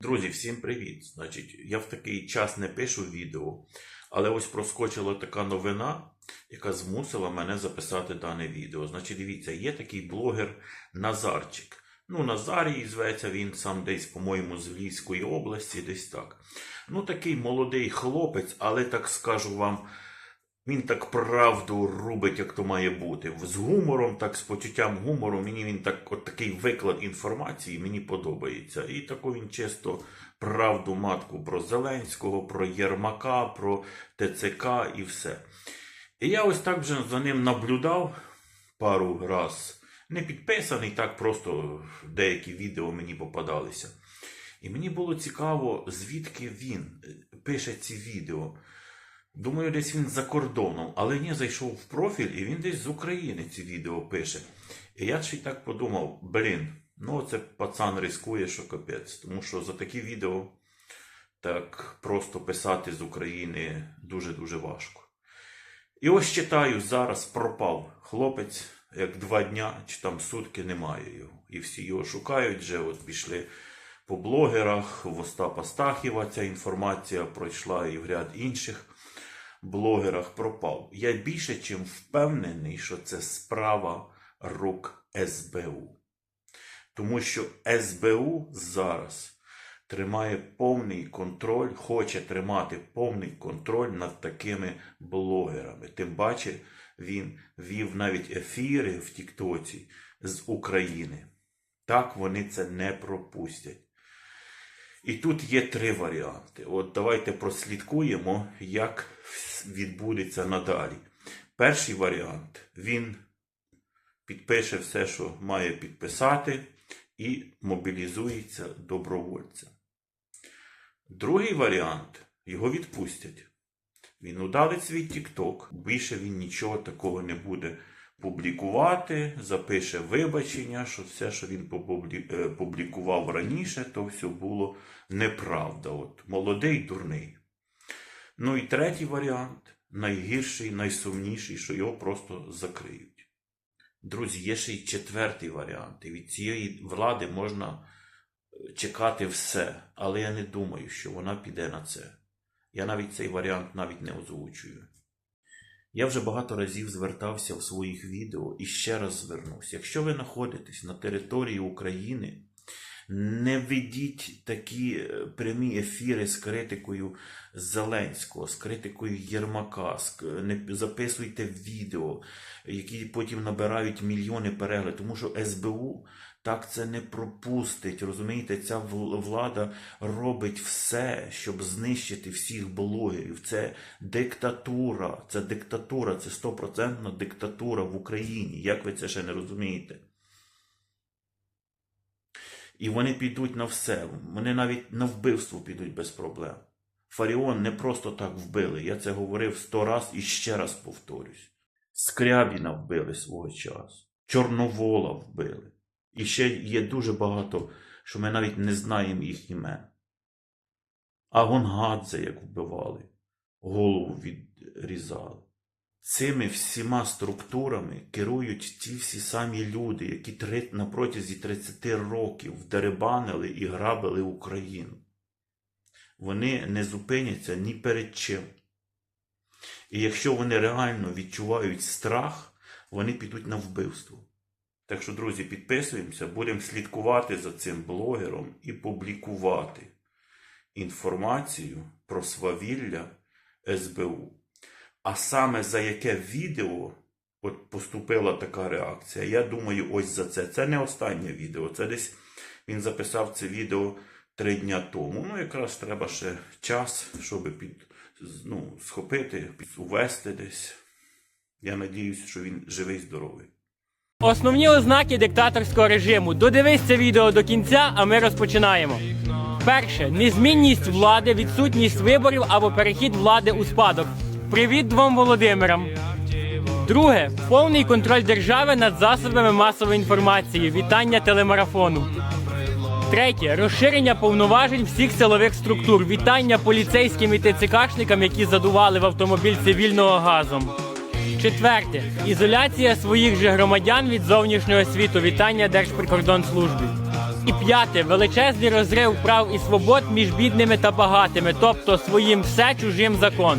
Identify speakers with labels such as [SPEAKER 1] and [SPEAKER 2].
[SPEAKER 1] Друзі, всім привіт! Значить, я в такий час не пишу відео, але ось проскочила така новина, яка змусила мене записати дане відео. Значить, дивіться, є такий блогер Назарчик. Ну, Назарій зветься він сам десь, по-моєму, з Львівської області, десь так. Ну, такий молодий хлопець, але так скажу вам, він так правду рубить, як то має бути. З гумором, так з почуттям гумору. Мені він так, от такий виклад інформації мені подобається. І таку він чисто правду матку про Зеленського, про Єрмака, про ТЦК і все. І я ось так вже за ним наблюдав пару раз. Не підписаний, так просто деякі відео мені попадалися. І мені було цікаво, звідки він е, пише ці відео. Думаю, десь він за кордоном, але ні, зайшов в профіль, і він десь з України ці відео пише. І я ще й так подумав: блін, ну це пацан рискує, що капець. Тому що за такі відео так просто писати з України дуже-дуже важко. І ось читаю, зараз пропав хлопець, як два дня чи там сутки немає його. І всі його шукають вже, от пішли по блогерах, в Остапа Стахіва ця інформація пройшла і в ряд інших блогерах пропав. Я більше чим впевнений, що це справа рук СБУ. Тому що СБУ зараз тримає повний контроль, хоче тримати повний контроль над такими блогерами. Тим паче він вів навіть ефіри в Тіктоці з України. Так вони це не пропустять. І тут є три варіанти. От давайте прослідкуємо, як відбудеться надалі. Перший варіант він підпише все, що має підписати, і мобілізується добровольцем. Другий варіант його відпустять. Він удалить свій TikTok, більше він нічого такого не буде публікувати, запише вибачення, що все, що він е, публікував раніше, то все було неправда. От, молодий, дурний. Ну і третій варіант, найгірший, найсумніший, що його просто закриють. Друзі, є ще й четвертий варіант. І від цієї влади можна е, чекати все, але я не думаю, що вона піде на це. Я навіть цей варіант навіть не озвучую. Я вже багато разів звертався в своїх відео і ще раз звернусь. Якщо ви знаходитесь на території України, не ведіть такі е, прямі ефіри з критикою Зеленського, з критикою Єрмака, не записуйте відео, які потім набирають мільйони переглядів, тому що СБУ так це не пропустить. Розумієте, ця вл- влада робить все, щоб знищити всіх блогерів. Це диктатура, це диктатура, це стопроцентна диктатура в Україні. Як ви це ще не розумієте? І вони підуть на все. Вони навіть на вбивство підуть без проблем. Фаріон не просто так вбили. Я це говорив сто раз і ще раз повторюсь. Скрябіна вбили свого часу. Чорновола вбили. І ще є дуже багато, що ми навіть не знаємо їх імен. А Гонгадзе як вбивали, голову відрізали. Цими всіма структурами керують ті всі самі люди, які на протязі 30 років вдеребанили і грабили Україну. Вони не зупиняться ні перед чим. І якщо вони реально відчувають страх, вони підуть на вбивство. Так що, друзі, підписуємося, будемо слідкувати за цим блогером і публікувати інформацію про свавілля СБУ. А саме за яке відео от поступила така реакція, я думаю, ось за це. Це не останнє відео. Це десь він записав це відео три дня тому. Ну, якраз треба ще час, щоб під, ну, схопити, увести десь. Я надіюсь, що він живий, здоровий.
[SPEAKER 2] Основні ознаки диктаторського режиму. Додивись це відео до кінця, а ми розпочинаємо. Перше незмінність влади, відсутність виборів або перехід влади у спадок. Привіт двом Володимирам. Друге повний контроль держави над засобами масової інформації. Вітання телемарафону. Третє розширення повноважень всіх силових структур. Вітання поліцейським і ТЦКшникам, які задували в автомобіль цивільного газом. Четверте ізоляція своїх же громадян від зовнішнього світу. Вітання Держприкордонслужбі. І п'яте величезний розрив прав і свобод між бідними та багатими, тобто своїм все чужим закон.